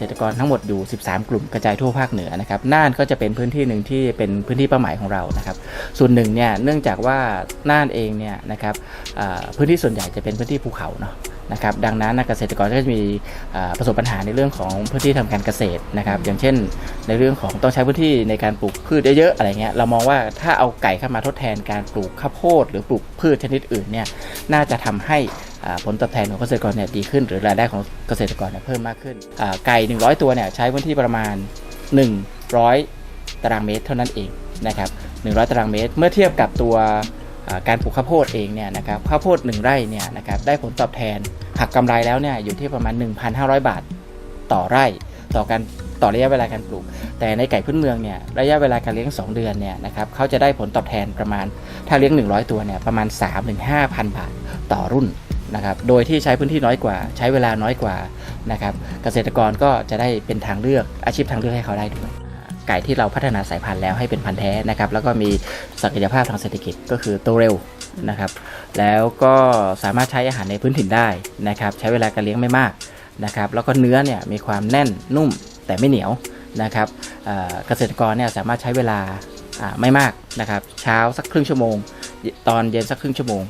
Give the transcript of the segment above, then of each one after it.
ษตรกรทั้งหมดอยู่ 13 กลุ่มกระจายทั่วภาคเหนือนะครับน่านก็จะเป็นพื้นที่หนึ่งที่เป็นพื้นที่เป้าหมายของเรานะครับ ส่วนหนึ่งเนี่ยเนื่องจากว่าน่านเองเนี่ยนะครับพื้นที่ส่วนใหญ่จะเป็นพื้นที่ภูเขาเนาะนะครับดังนั้นเกษตรกรก็จะมีประสบปัญหาในเรื่องของพื้นที่ทำการเกษตรนะครับ อย่างเช่น ในเรื่องของต้องใช้พื้นที่ในการปลูกพืชเยอะๆอะไรเงี้ยเรามองว่าถ้าเอาไก่เข้ามาทดแทนการปลูกข้าวโพดหรือปลูกพืชชนิดอื่นเนี่ยน่าจะทำให้ ผลตอบแทนของเกษตรกรเนี่ยดีขึ้น หรือรายได้ของเกษตรกรเนี่ยเพิ่มมากขึ้นอ่าไก่ 100 ตัวเนี่ยใช้พื้นที่ประมาณ 100 ตารางเมตรเท่านั้นเองนะครับ100 ตารางเมตร เมื่อเทียบกับตัวการปลูกข้าวโพดเองเนี่ยนะครับข้าวโพด 1 ไร่เนี่ยนะครับได้ผลตอบแทนหักกำไรแล้วเนี่ยอยู่ที่ประมาณ 1,500 บาทต่อไร่ต่อการต่อระยะเวลาการปลูก แต่ในไก่พื้นเมืองเนี่ยระยะเวลาการเลี้ยง 2 เดือนเนี่ยนะครับเขาจะได้ผลตอบแทนประมาณถ้าเลี้ยง 100 ตัวเนี่ยประมาณ 3-5,000 บาทต่อรุ่น นะครับ โดยที่ใช้พื้นที่น้อยกว่า ใช้เวลาน้อยกว่านะครับ เกษตรกรก็จะได้เป็นทางเลือกอาชีพทางเลือกให้เขาได้ด้วยไก่ที่เราพัฒนาสายพันธุ์แล้วให้เป็นพันธุ์แท้นะครับ แล้วก็มีศักยภาพทางเศรษฐกิจก็คือโตเร็วนะครับ แล้วก็สามารถใช้อาหารในพื้นถิ่นได้นะครับ ใช้เวลาการเลี้ยงไม่มากนะครับ แล้วก็เนื้อเนี่ยมีความแน่นนุ่มแต่ไม่เหนียวนะครับเกษตรกรเนี่ยสามารถใช้เวลาไม่มากนะครับ เช้าสักครึ่งชั่วโมง ตอนเย็นสักครึ่งชั่วโมง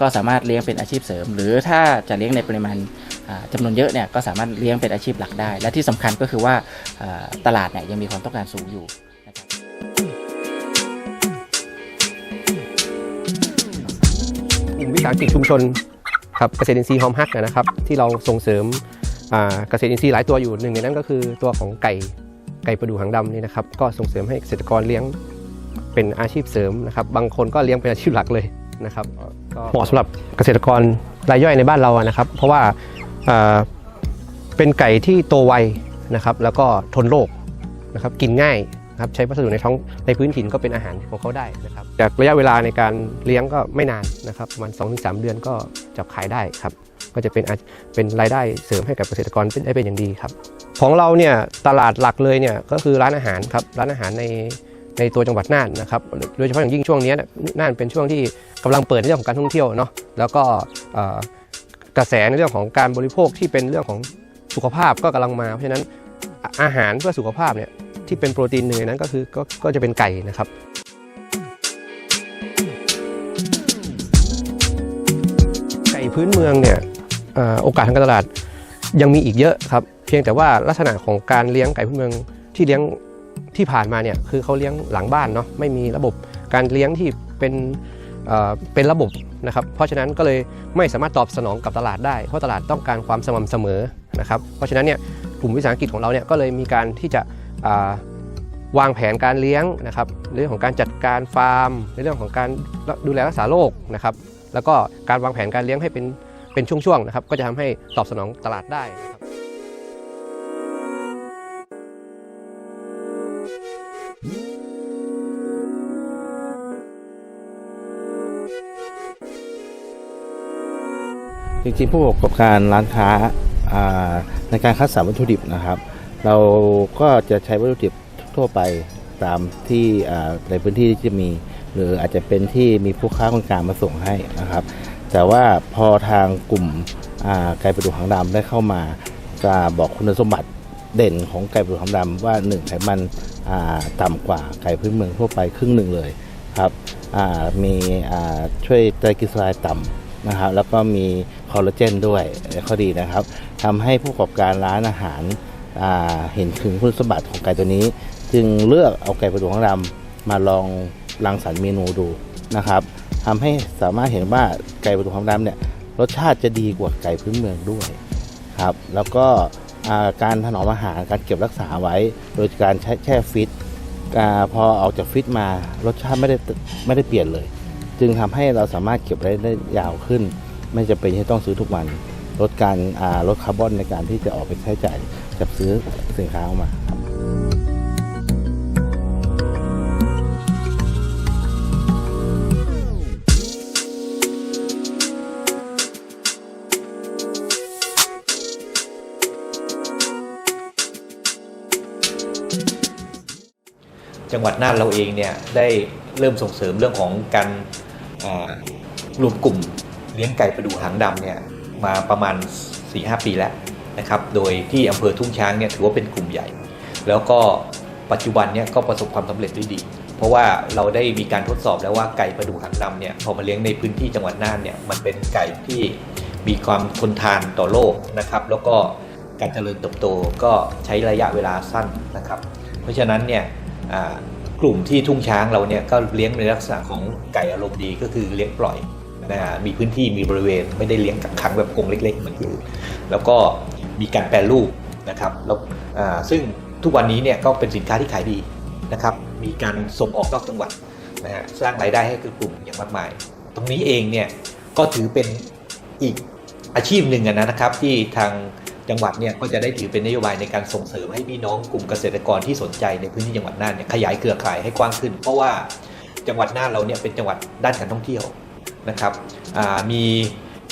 ก็สามารถเลี้ยงเป็นอาชีพเสริม หรือถ้าจะเลี้ยงในปริมาณอ่าจำนวนเยอะเนี่ยก็สามารถเลี้ยงเป็นอาชีพหลักได้ และที่สำคัญก็คือว่าตลาดเนี่ยยังมีความต้องการสูงอยู่กลุ่มวิสาหกิจชุมชนครับเกษตรอินทรีย์ฮอมฮักนะครับ ที่เราส่งเสริมเกษตรอินทรีย์หลายตัวอยู่หนึ่งในนั้นก็คือตัวของไก่ไก่ประดูหางดำนี่นะครับ ก็ส่งเสริมให้เกษตรกรเลี้ยงเป็นอาชีพเสริมนะครับ บางคนก็เลี้ยงเป็นอาชีพหลักเลย นะครับเหมาะสำหรับเกษตรกรรายย่อยในบ้านเรานะครับ เพราะว่าเป็นไก่ที่โตไวนะครับ แล้วก็ทนโรคนะครับกินง่ายครับใช้วัสดุในท้องในพื้นถิ่นก็เป็นอาหารของเขาได้นะครับจากระยะเวลาในการเลี้ยงก็ไม่นานนะครับประมาณ2-3เดือนก็จับขายได้ครับ ก็จะเป็นเป็นรายได้เสริมให้กับเกษตรกรเป็นได้เป็นอย่างดีครับ ของเราเนี่ยตลาดหลักเลยเนี่ยก็คือร้านอาหารครับร้านอาหารใน ในตัวจังหวัดน่านนะครับโดยเฉพาะอย่างยิ่งช่วงนี้เนี่ยน่านเป็นช่วงที่กำลังเปิดในเรื่องของการท่องเที่ยวเนาะแล้วก็กระแสในเรื่องของการบริโภคที่เป็นเรื่องของสุขภาพก็กำลังมาเพราะฉะนั้นอาหารเพื่อสุขภาพเนี่ยที่เป็นโปรตีนหนึ่งในนั้นก็คือก็ก็จะเป็นไก่นะครับไก่พื้นเมืองเนี่ยอโอกาสทางการตลาดยังมีอีกเยอะครับ เพียงแต่ว่าลักษณะของการเลี้ยงไก่พื้นเมืองที่เลี้ยง ที่ผ่านมาเนี่ยคือเขาเลี้ยงหลังบ้านเนาะไม่มีระบบการเลี้ยงที่เป็นเอ่อเป็นระบบนะครับ เพราะฉะนั้นก็เลยไม่สามารถตอบสนองกับตลาดได้ เพราะตลาดต้องการความสม่ำเสมอนะครับ เพราะฉะนั้นเนี่ยกลุ่มวิสาหกิจของเราเนี่ยก็เลยมีการที่จะอ่าวางแผนการเลี้ยงนะครับในเรื่องของการจัดการฟาร์ม ในเรื่องของการดูแลรักษาโรคนะครับ แล้วก็การวางแผนการเลี้ยงให้เป็นเป็นช่วงๆนะครับ ก็จะทำให้ตอบสนองตลาดได้นะครับ จริงๆผู้ประกอบการร้านค้าในการคัดสรรวัตถุดิบนะครับ เราก็จะใช้วัตถุดิบทั่วไปตามที่ในพื้นที่ที่จะมี หรืออาจจะเป็นที่มีผู้ค้าคนกลางมาส่งให้นะครับ แต่ว่าพอทางกลุ่มไก่ประดูหางดำได้เข้ามาจะบอกคุณสมบัติเด่นของไก่ประดูหางดำว่าหนึ่งไขมันต่ำกว่าไก่พื้นเมืองทั่วไปครึ่งหนึ่งเลยครับมีช่วยไตรกลีเซอไรด์ต่ำนะครับแล้วก็มี คอลลาเจนด้วยข้อดีนะครับทำให้ผู้ประกอบการร้านอาหาราเห็นถึงคุณสมบัติของไก่ตัวนี้ จึงเลือกเอาไก่ประดูของดำมาลองรังสรรค์เมนูดูนะครับทำให้สามารถเห็นว่าไก่ประดูของดำเนี่ยรสชาติจะดีกว่าไก่พื้นเมืองด้วยครับแล้วก็การถนอมอาหารการเก็บรักษาไว้ โดยการใช้แช่ฟิตอพอออกจากฟิตมารสชาติไม่ได้ไม่ได้เปลี่ยนเลย จึงทำให้เราสามารถเก็บได้ได้ยาวขึ้น ไม่จำเป็นที่ต้องซื้อทุกวัน ลดการาลดคาร์บอนในการที่จะออกไปใช้จ่ายจับซื้อสินค้าออกมาครับจังหวัดน่านเราเองเนี่ยได้เริ่มส่งเสริมเรื่องของการรวมกลุ่ม เลี้ยงไก่ประดูหางดำเนี่ยมาประมาณ 4-5 ปีแล้วนะครับโดยที่อำเภอทุ่งช้างเนี่ยถือว่าเป็นกลุ่มใหญ่ แล้วก็ปัจจุบันเนี่ยก็ประสบความสำเร็จด้ดี เพราะว่าเราได้มีการทดสอบแล้วว่าไก่ประดูหางดำเนี่ยพอมาเลี้ยงในพื้นที่จังหวัดน่านเนี่ยมันเป็นไก่ที่มีความทนทานต่อโรคนะครับ แล้วก็การเจริญเติบโตก็ใช้ระยะเวลาสั้นนะครับ เพราะฉะนั้นเนี่ยกลุ่มที่ทุ่งช้างเราเนี่ยก็เลี้ยงในลักษณะของไก่อารมณ์ดีก็คือเลี้ยงปล่อย นะฮะมีพื้นที่มีบริเวณไม่ได้เลี้ยงกักขังแบบกรงเล็กๆเหมือนที่อื่นแล้วก็มีการแปรรูปนะครับแล้วซึ่งทุกวันนี้เนี่ยก็เป็นสินค้าที่ขายดีนะครับมีการส่งออกนอกจังหวัดนะฮะสร้างรายได้ให้กับกลุ่มอย่างมากมาย ตรงนี้เองเนี่ยก็ถือเป็นอีกอาชีพหนึ่งนะครับ ที่ทางจังหวัดเนี่ยก็จะได้ถือเป็นนโยบายในการส่งเสริมให้พี่น้องกลุ่มเกษตรกรที่สนใจในพื้นที่จังหวัดน่านเนี่ยขยายเครือข่ายให้กว้างขึ้น เพราะว่าจังหวัดน่านเราเนี่ยเป็นจังหวัดด้านการท่องเที่ยว นะครับมี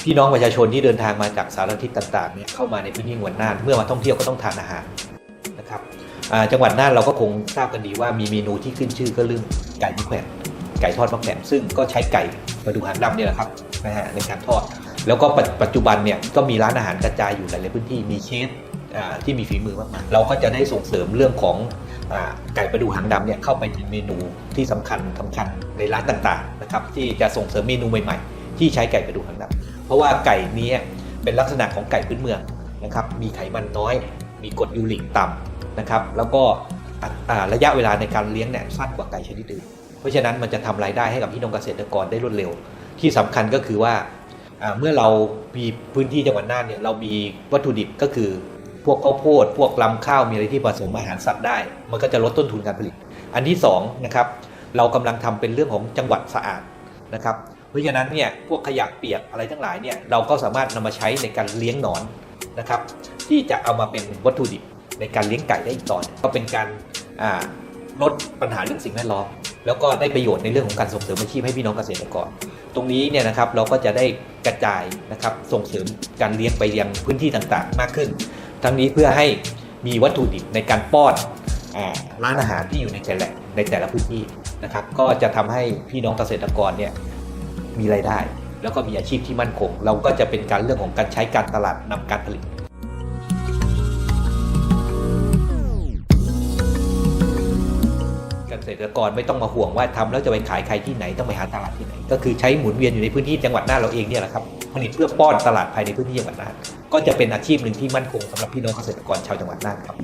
พี่น้องประชาชนที่เดินทางมาจากสารทิศต่างๆเนี่ยเข้ามาในพื้นที่จังหวัดน่านเมื่อมาท่องเที่ยวก็ต้องทานอาหารนะครับจังหวัดน่านเราก็คงทราบกันดีว่ามีเมนูที่ขึ้นชื่อก็เรื่องไก่มะแขวนไก่ทอดมะแขวนซึ่งก็ใช้ไก่ประดูหางดำเนี่ยแหละครับนะฮะในการทอด แล้วก็ปัจจุบันเนี่ยก็มีร้านอาหารกระจายอยู่หลายๆพื้นที่มีเชฟที่มีฝีมือมากมายเราก็จะได้ส่งเสริมเรื่องของ ไก่ประดูหางดำเนี่ยเข้าไปในเมนูที่สำคัญสำคัญในร้านต่างๆนะครับที่จะส่งเสริมเมนูใหม่ๆ ที่ใช้ไก่ประดูหางดำเพราะว่าไก่นี้เป็นลักษณะของไก่พื้นเมืองนะครับมีไขมันน้อย มีกรดยูริกต่ำนะครับแล้วก็ระยะเวลาในการเลี้ยงเนี่ยสั้นกว่าไก่ชนิดอื่นเพราะฉะนั้นมันจะทำรายได้ให้กับพี่น้องเกษตรกรได้รวดเร็ว ที่สำคัญก็คือว่าอ่าเมื่อเรามีพื้นที่จังหวัดน่านเนี่ยเรามีวัตถุดิบก็คือ พวกข้าวโพดพวกลำข้าวมีอะไรที่ผสมอาหารสัตว์ได้ มันก็จะลดต้นทุนการผลิต อันที่สองนะครับเรากำลังทำเป็นเรื่องของจังหวัดสะอาดนะครับเพราะฉะนั้นเนี่ยพวกขยะเปียกอะไรทั้งหลายเนี่ยเราก็สามารถนำมาใช้ในการเลี้ยงหนอนนะครับที่จะเอามาเป็นวัตถุดิบในการเลี้ยงไก่ได้อีกตอน ก็เป็นการลดปัญหาเรื่องสิ่งแวดล้อมแล้วก็ได้ประโยชน์ในเรื่องของการส่งเสริมอาชีพให้พี่น้องเกษตรกร ตรงนี้เนี่ยนะครับเราก็จะได้กระจายนะครับส่งเสริมการเลี้ยงไปยังพื้นที่ต่างๆ มากขึ้น ทั้งนี้เพื่อให้มีวัตถุดิบในการป้อนร้านอาหารที่อยู่ในแต่ละในแต่ละพื้นที่นะครับ ก็จะทำให้พี่น้องเกษตรกรเนี่ยมีรายได้ แล้วก็มีอาชีพที่มั่นคง เราก็จะเป็นการเรื่องของการใช้การตลาดนำการผลิต รกรไม่ต้องมาห่วงว่าทำแล้วจะไปขายใครที่ไหนต้องไปหาตลาดที่ไหน ก็คือใช้หมุนเวียนอยู่ในพื้นที่จังหวัดน่านเราเองเนี่ยแหละครับผลิตเพื่อป้อนตลาดภายในพื้นที่จังหวัดน่านก็จะเป็นอาชีพหนึ่งที่มั่นคงสำหรับพี่น้องเกษตรกรชาวจังหวัดน่านครับ